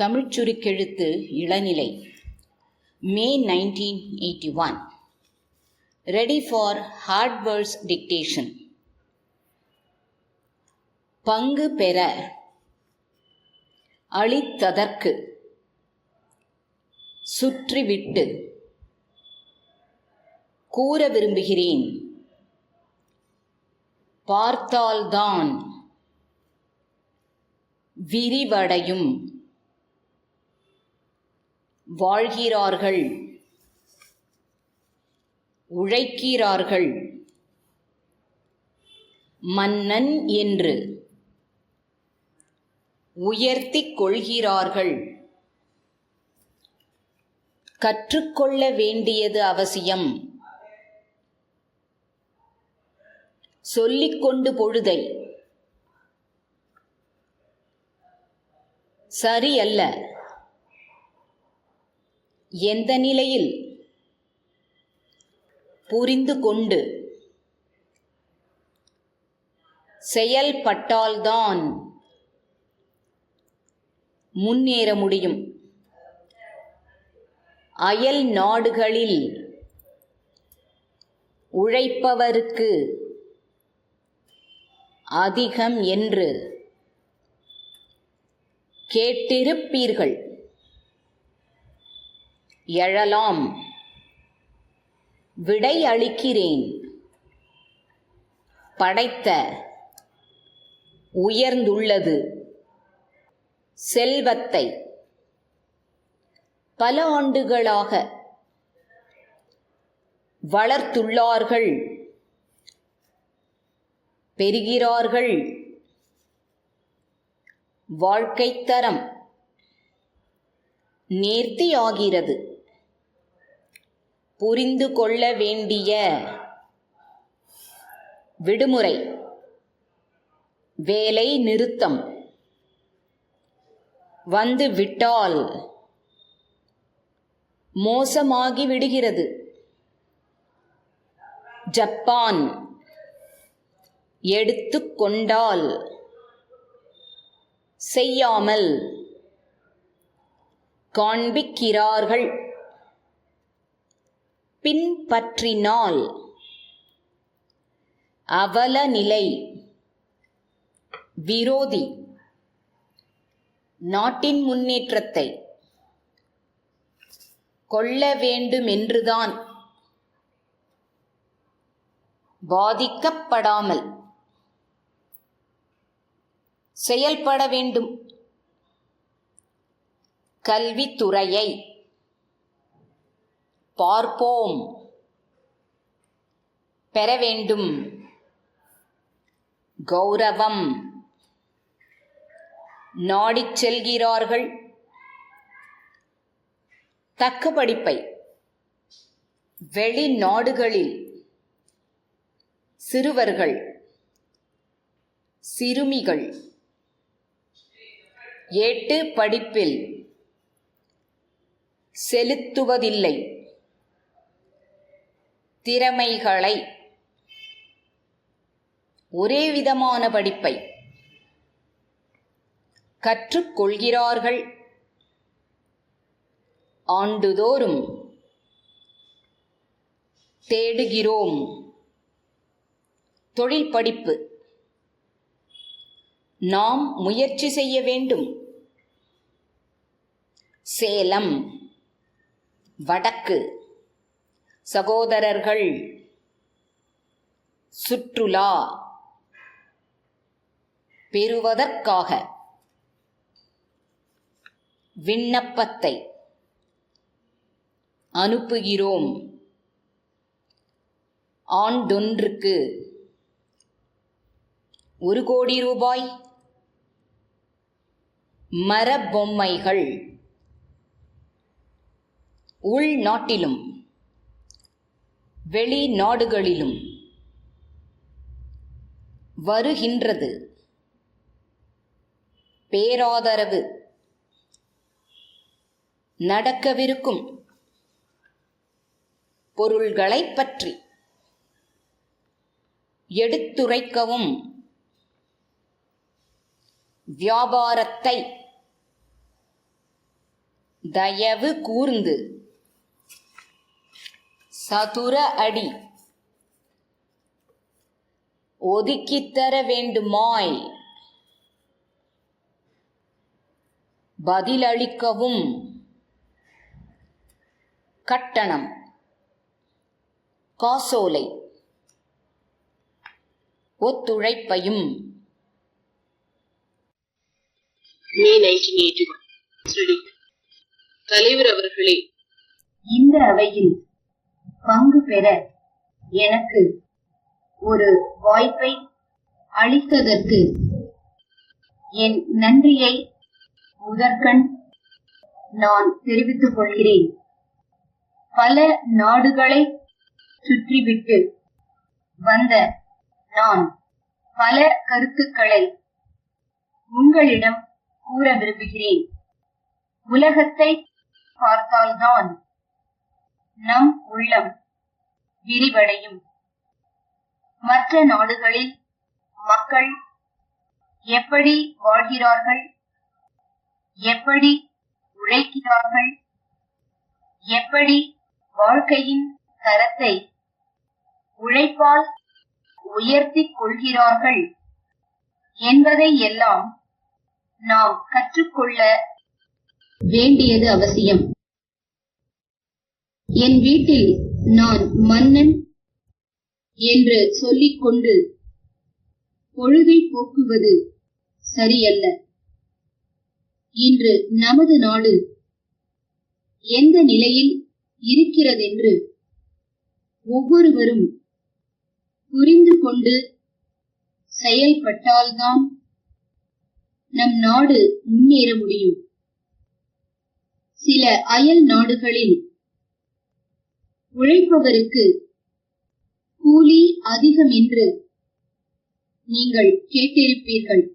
தமிழ்ச் சுருக்கெழுத்து இளநிலை. May nineteen eighty one ready for hardwares dictation பங்கு பெற அளித்ததற்கு சுற்றிவிட்டு. கூற விரும்புகிறேன். பார்த்தால்தான் விரிவடையும். வாழ்கிறார்கள். உழைக்கிறார்கள். மன்னன் என்று உயர்த்திக் கொள்கிறார்கள். கற்றுக்கொள்ள வேண்டியது அவசியம். சொல்லிக்கொண்டு பொழுதை சரியல்ல. எந்த நிலையில்? புரிந்து கொண்டு. செயல்பட்டால்தான் முன்னேற முடியும். அயல் நாடுகளில் உழைப்பவருக்கு அதிகம் என்று கேட்டிருப்பீர்கள். எழலாம். விடை அளிக்கிறேன். படைத்த உயர்ந்துள்ளது. செல்வத்தை பல ஆண்டுகளாக வளர்த்துள்ளார்கள். பெறுகிறார்கள். வாழ்க்கைத்தரம் நேர்த்தியாகிறது. புரிந்து கொள்ள வேண்டிய விடுமுறை. வேலை நிறுத்தம். வந்து விட்டால் மோசமாகி விடுகிறது ஜப்பான் எடுத்துக்கொண்டால் செய்யாமல் காண்பிக்கிறார்கள். பின்பற்றினால் அவல நிலை விரோதி. நாட்டின் முன்னேற்றத்தை. கொள்ள வேண்டுமென்றுதான். பாதிக்கப்படாமல். செயல்பட வேண்டும். கல்வித்துறையை. பார்ப்போம். பெற வேண்டும். கௌரவம். நாடிச் செல்கிறார்கள். தக்க படிப்பை. வெளிநாடுகளில் சிறுவர்கள் சிறுமிகள் ஏட்டு படிப்பில் செலுத்துவதில்லை. திறமைகளை. ஒரே விதமான படிப்பை. கற்றுக்கொள்கிறார்கள். ஆண்டுதோறும் தேடுகிறோம். தொழில் படிப்பு. நாம் முயற்சி செய்ய வேண்டும். சேலம் வடக்கு. சகோதரர்கள் சுற்றுலா பெறுவதற்காக விண்ணப்பத்தை அனுப்புகிறோம். ஆண்டொன்றுக்கு ஒரு கோடி ரூபாய். மரபொம்மைகள் உள்நாட்டிலும் வெளிநாடுகளிலும் வருகின்றது. பேராதரவு நடக்கவிருக்கும் பொருள்களைப் பற்றி எடுத்துரைக்கவும். வியாபாரத்தை தயவு கூர்ந்து சதுர அடி. ஒதுக்கித் தர வேண்டுமாய். பதிலளிக்கவும். கட்டணம். காசோலை. ஒத்துழைப்பையும். May nineteen eighty one study தலைவர் அவர்களே. இந்த அவையில் பங்கு பெற எனக்கு ஒரு வாய்ப்பை அளித்ததற்கு என் நன்றியை முதற்கண் நான் தெரிவித்துக் கொள்கிறேன். பல நாடுகளை சுற்றிவிட்டு வந்த நான் பல கருத்துக்களை உங்களிடம் கூற விரும்புகிறேன். உலகத்தை பார்த்தால்தான் நம் உள்ளம் விரிவடையும். மற்ற நாடுகளில் மக்கள் எப்படி வாழ்கிறார்கள்? எப்படி உழைக்கிறார்கள்? எப்படி வாழ்க்கையின் தரத்தை உழைப்பால் உயர்த்திக் கொள்கிறார்கள் என்பதை எல்லாம் நாம் கற்றுக்கொள்ள வேண்டியது அவசியம். என் வீட்டில் நான் மன்னன் என்று சொல்லிக் கொண்டு பொழுதை போக்குவது சரியல்ல. இன்று நமது நாடு எந்த நிலையில் இருக்கிறதென்று ஒவ்வொருவரும் புரிந்து கொண்டு செயல்பட்டால்தான் நம் நாடு முன்னேற முடியும். சில அயல் நாடுகளில் உழைப்பவருக்கு கூலி அதிகம் என்று நீங்கள் கேட்டிருப்பீர்கள்.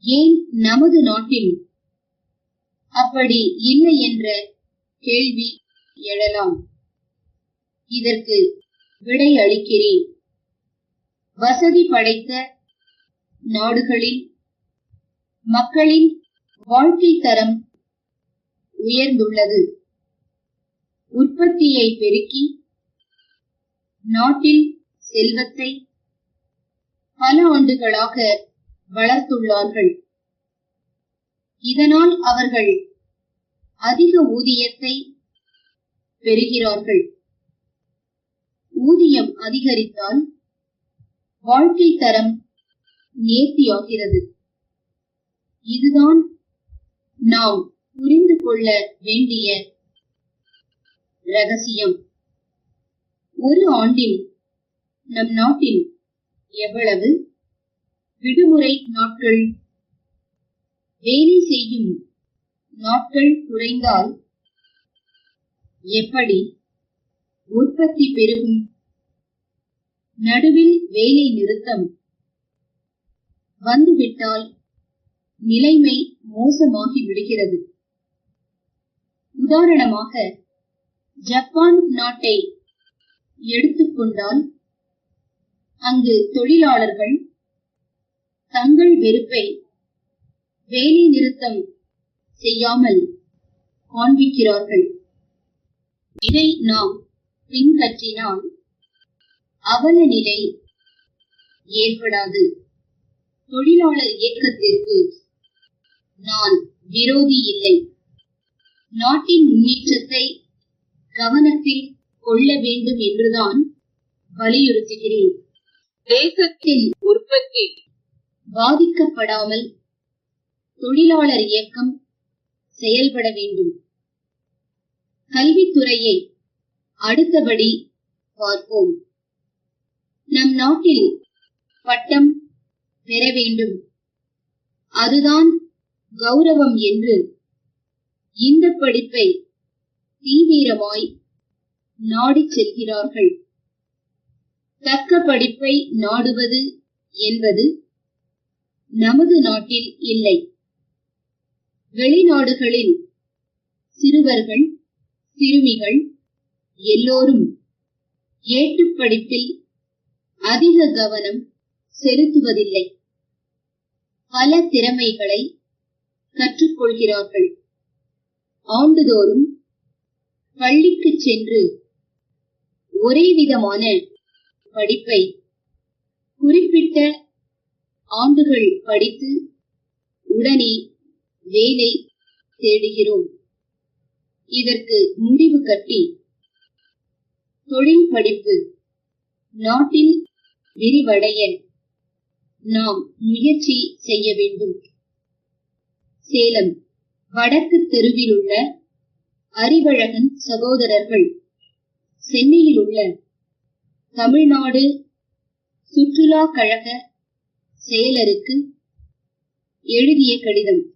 ஏன் நமது நாட்டில் அப்படி இல்லை என்ற கேள்வி எழலாம். இதற்கு விடை அளிக்கிறேன். வசதி படைத்த நாடுகளில் மக்களின் வாழ்க்கை தரம் உயர்ந்துள்ளது. உற்பத்தியை பெருக்கி நாட்டில் செல்வத்தை பல ஆண்டுகளாக வளர்த்துள்ளார்கள். இதனால் அவர்கள் அதிக ஊதியத்தை பெறுகிறார்கள். ஊதியம் அதிகரித்தால் வாழ்க்கை தரம் நேர்த்தியாகிறது. இதுதான் நாம் புரிந்து கொள்ள வேண்டிய ரகசியம் ஒரு ஆண்டில் நம் நாட்டில் எவ்வளவு? விடுமுறை நாட்கள். வேலை செய்யும் நாட்கள் குறைந்தால் எப்படி உற்பத்தி பெருகும்? நடுவில் வேலை நிறுத்தம் வந்துவிட்டால் நிலைமை மோசமாகி விடுகிறது. உதாரணமாக ஜப்பான் நாட்டை எடுத்துக்கொண்டால் அங்கு தொழிலாளர்கள் தங்கள் வெறுப்பை வேலை நிறுத்தம் செய்யாமல் காண்பிக்கிறார்கள். இதை நாம் பின்பற்றினால் அவல நிலை ஏற்படாது. தொழிலாளர் இயக்கத்திற்கு நான் விரோதி இல்லை. நாட்டின் முன்னேற்றத்தை கவனத்தில் கொள்ள வேண்டும் என்றுதான் வலியுறுத்துகிறேன். தேசத்தின் உற்பத்தி பாதிக்கப்படாமல் தொழிலாளர் இயக்கம் செயல்பட வேண்டும். கல்வித்துறையை அடுத்தபடி பார்ப்போம். நம் நாட்டில் பட்டம் பெற வேண்டும். அதுதான் கௌரவம் என்று இந்த படிப்பை தீவிரமாய் நாடிச் செல்கிறார்கள். தக்க படிப்பை நாடுவது என்பது நமது நாட்டில் இல்லை. வெளிநாடுகளில் சிறுவர்கள் சிறுமிகள் எல்லோரும் ஏட்டுப் படிப்பில் அதிக கவனம் செலுத்துவதில்லை. பல திறமைகளை கற்றுக்கொள்கிறார்கள் ஆண்டுதோறும் பள்ளிக்கு சென்று ஒரே விதமான படிப்பை குறிப்பிட்ட ஆண்டுகள் படித்து உடனே வேலை தேடுகிறோம். இதற்கு முடிவு கட்டி தொழில் படிப்பு நாட்டில் விரிவடைய நாம் முயற்சி செய்ய வேண்டும். சேலம் வடக்கு தெருவில் உள்ள அறிவழகன் சகோதரர்கள். சென்னையில் உள்ள தமிழ்நாடு சுற்றுலா கழக செயலருக்கு எழுதிய கடிதம்.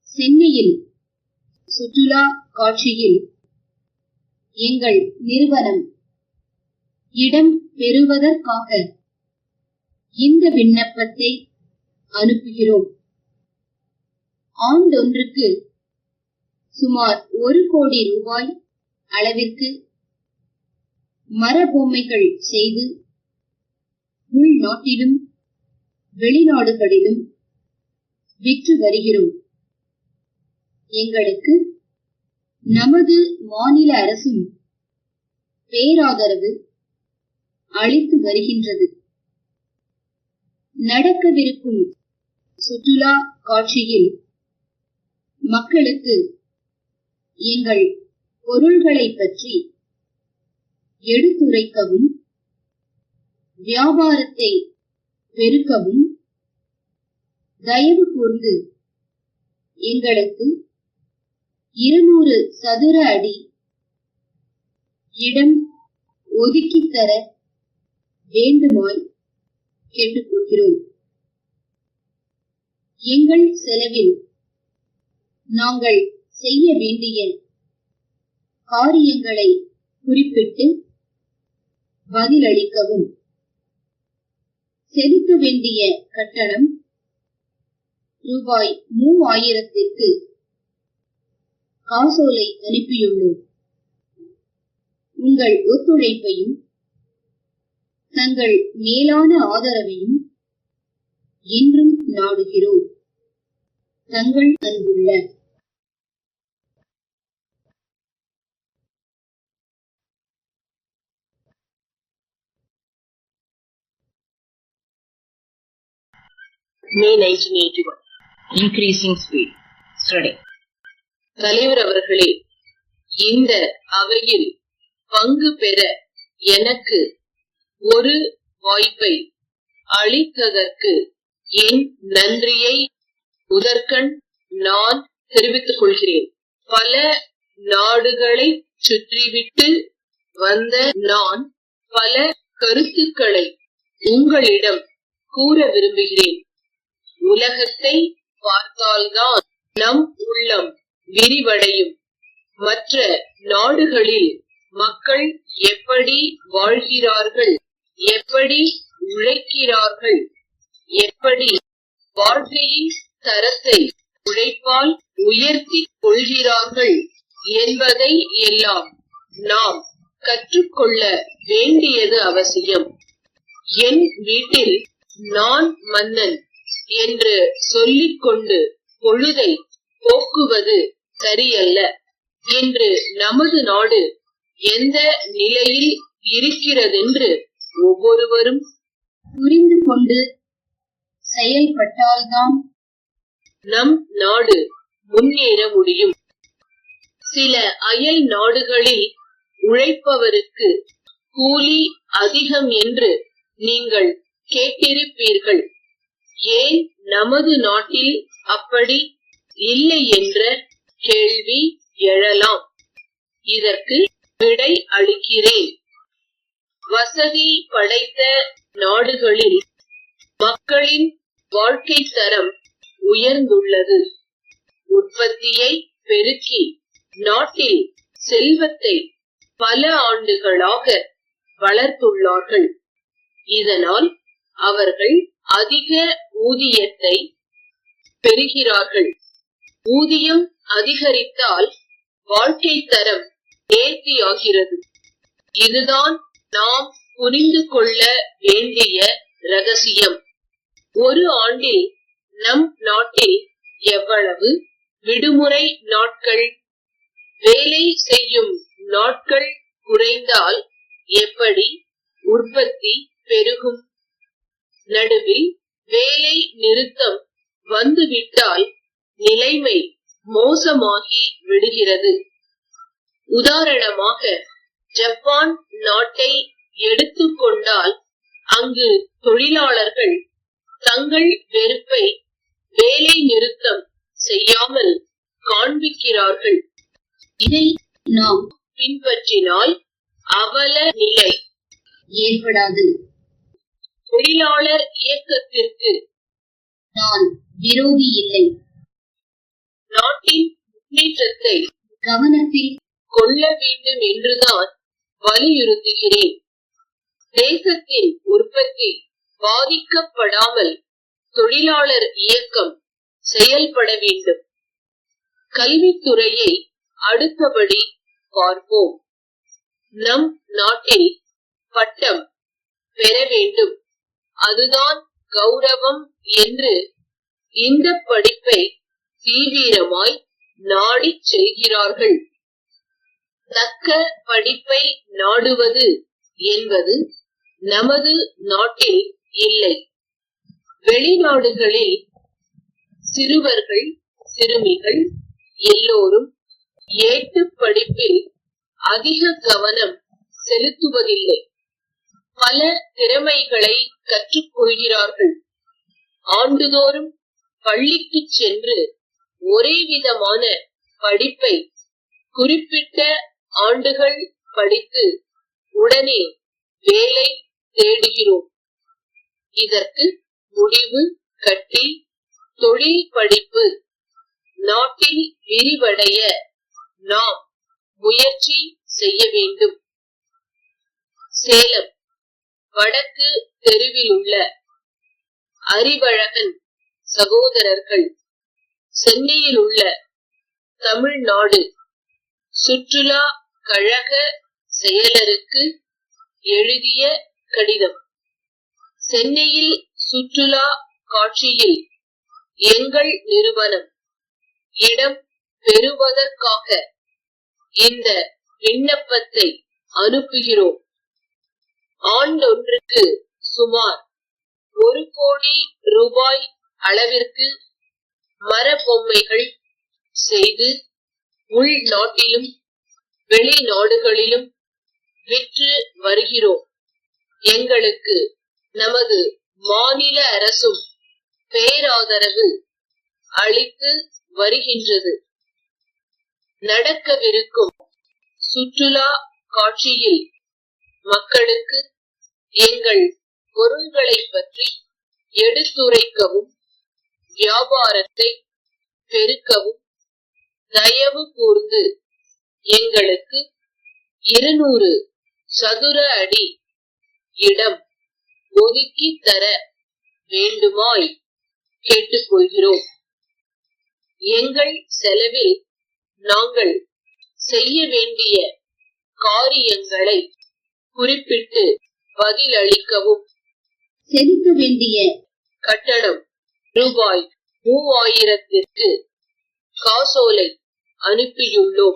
சென்னையில் சுற்றுலா காட்சியில் எங்கள் நிறுவனம் இடம் பெறுவதற்காக இந்த விண்ணப்பத்தை அனுப்புகிறோம். ஆண்டொன்றுக்கு சுமார் ஒரு கோடி ரூபாய் அளவிற்கு மரபொம்மைகள் செய்து உள்நாட்டிலும் வெளிநாடுகளிலும் விற்று வருகிறோம். எங்களுக்கு நமது மாநில அரசும் பேராதரவு அளித்து வருகின்றது. நடக்கவிருக்கும் சுற்றுலா காட்சியில் மக்களுக்கு எங்கள் பொருள்களை பற்றி எடுத்துரைக்கவும் வியாபாரத்தை பெருக்கவும் தயவு கூர்ந்து எங்களுக்கு இருநூறு சதுர அடி இடம் ஒதுக்கித் தர வேண்டுமாய் கேட்டுக்கொள்கிறோம். எங்கள் செலவில் நாங்கள் செய்ய வேண்டிய காரியங்களை குறிப்பிட்டு பதிலளிக்கவும். செலுத்த வேண்டிய கட்டணம் ரூபாய் மூவாயிரத்திற்கு காசோலை அனுப்பியுள்ளோம். உங்கள் ஒத்துழைப்பையும் தங்கள் மேலான ஆதரவையும் என்றும் நாடுகிறோம். தங்கள் அன்புள்ள May 1981. increasing speed. Study. தலைவர் அவர்களே இந்த அவையில் பங்கு பெற எனக்கு ஒரு வாய்ப்பை அளித்ததற்கு என் நன்றியை முதற்கண் நான் தெரிவித்துக் கொள்கிறேன் பல நாடுகளை சுற்றிவிட்டு வந்த நான் பல கருத்துக்களை உங்களிடம் கூற விரும்புகிறேன் உலகத்தை பார்த்தால்தான் நம் உள்ளம் விரிவடையும். மற்ற நாடுகளில் மக்கள் எப்படி வாழ்கிறார்கள்? எப்படி உழைக்கிறார்கள்? எப்படி வாழ்க்கையின் தரத்தை உழைப்பால் உயர்த்தி கொள்கிறார்கள் என்பதை எல்லாம் நாம் கற்றுக்கொள்ள வேண்டியது அவசியம். என் வீட்டில் நான் மன்னன். என்று சொல்லிக் கொண்டு பொழுதை போக்குவது சரியல்ல. இன்று நமது நாடு எந்த நிலையில் இருக்கிறதென்று ஒவ்வொருவரும் புரிந்து கொண்டு செயல்பட்டால்தான் நம் நாடு முன்னேற முடியும். சில அயல் நாடுகளில் உழைப்பவருக்கு கூலி அதிகம் என்று நீங்கள் கேட்டிருப்பீர்கள். ஏன் நமது நாட்டில் அப்படி இல்லை என்ற கேள்வி எழலாம். இதற்கு விடை அளிக்கிறேன். வசதி படைத்த நாடுகளில் மக்களின் வாழ்க்கை தரம் உயர்ந்துள்ளது. உற்பத்தியை பெருக்கி நாட்டில் செல்வத்தை பல ஆண்டுகளாக வளர்த்துள்ளார்கள். இதனால் அவர்கள் அதிக ஊதியத்தை பெறுகிறார்கள். ஊதியம் அதிகரித்தால் வாழ்க்கை தரம் நேர்த்தியாகிறது இதுதான் நாம் புரிந்து கொள்ள வேண்டிய ரகசியம். ஒரு ஆண்டில் நம் நாட்டில் எவ்வளவு விடுமுறை நாட்கள் வேலை செய்யும் நாட்கள் குறைந்தால் எப்படி உற்பத்தி பெருகும்? நடுவில் வேலை நிறுத்தம் வந்துவிட்டால் நிலைமை மோசமாகி விடுகிறது. உதாரணமாக ஜப்பான் நாட்டை எடுத்துக்கொண்டால் அங்கு தொழிலாளர்கள் தங்கள் வெறுப்பை வேலை நிறுத்தம் செய்யாமல் காண்பிக்கிறார்கள். இதை நாம் பின்பற்றினால் அவல நிலை ஏற்படாது. தொழிலாளர் இயக்கத்திற்கு நான் விரோதி இல்லை. நாட்டின் முன்னேற்றத்தை கவனத்தில் கொள்ள வேண்டும் என்றுதான் வலியுறுத்துகிறேன். தேசத்தின் உற்பத்தி பாதிக்கப்படாமல் தொழிலாளர் இயக்கம் செயல்பட வேண்டும். கல்வித்துறையை அடுத்தபடி பார்ப்போம். நம் நாட்டில் பட்டம் பெற வேண்டும். அதுதான் கௌரவம் என்று இந்த படிப்பை தீவிரமாய் நாடிச் செல்கிறார்கள். தக்க படிப்பை நாடுவது என்பது நமது நாட்டில் இல்லை. வெளிநாடுகளில் சிறுவர்கள் சிறுமிகள் எல்லோரும் ஏட்டு படிப்பில் அதிக கவனம் செலுத்துவதில்லை. பல திறமைகளை கற்றுக்கொள்கிறார்கள். ஆண்டுதோறும் பள்ளிக்கு சென்று ஒரே விதமான படிப்பை குறிப்பிட்ட ஆண்டுகள் படித்து உடனே வேலை தேடுகிறோம். இதற்கு முடிவு கட்டி தொழில் படிப்பு நாட்டில் விரிவடைய நாம் முயற்சி செய்ய வேண்டும். சேலம் வடக்கு தெருவில் உள்ள அறிவழகன் சகோதரர்கள் சென்னையில் உள்ள தமிழ்நாடு சுற்றுலா கழக செயலருக்கு எழுதிய கடிதம். சென்னையில் சுற்றுலா காட்சியில் எங்கள் நிறுவனம் இடம் பெறுவதற்காக இந்த விண்ணப்பத்தை அனுப்புகிறோம். ஆண்டொன்றுக்கு சுமார் ஒரு கோடி ரூபாய் அளவிற்கு மரபொம்மைகள் செய்து உள்நாட்டிலும் வெளிநாடுகளிலும் விற்று வருகிறோம். எங்களுக்கு நமது மாநில அரசும் பேராதரவு அளித்து வருகின்றது. நடக்கவிருக்கும் சுற்றுலா காட்சியில் மக்களுக்கு எங்கள் பொருள்களை பற்றி எடுத்துரைக்கவும் வியாபாரத்தை பெருக்கவும் தயவு கூர்ந்து எங்களுக்கு இருநூறு சதுர அடி இடம் ஒதுக்கி தர வேண்டுமாய் கேட்டுக்கொள்கிறோம். எங்கள் செலவில் நாங்கள் செய்ய வேண்டிய காரியங்களை குறிப்பிட்டு பதிலளிக்கவும். செலுத்த வேண்டிய கட்டணம் ரூபாய் மூவாயிரத்திற்கு காசோலை அனுப்பியுள்ளோம்.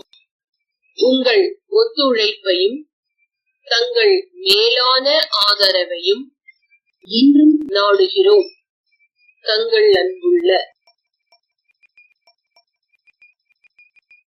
உங்கள் ஒத்துழைப்பையும் தங்கள் மேலான ஆதரவையும் என்றும் நாடுகிறோம். தங்கள் அன்புள்ள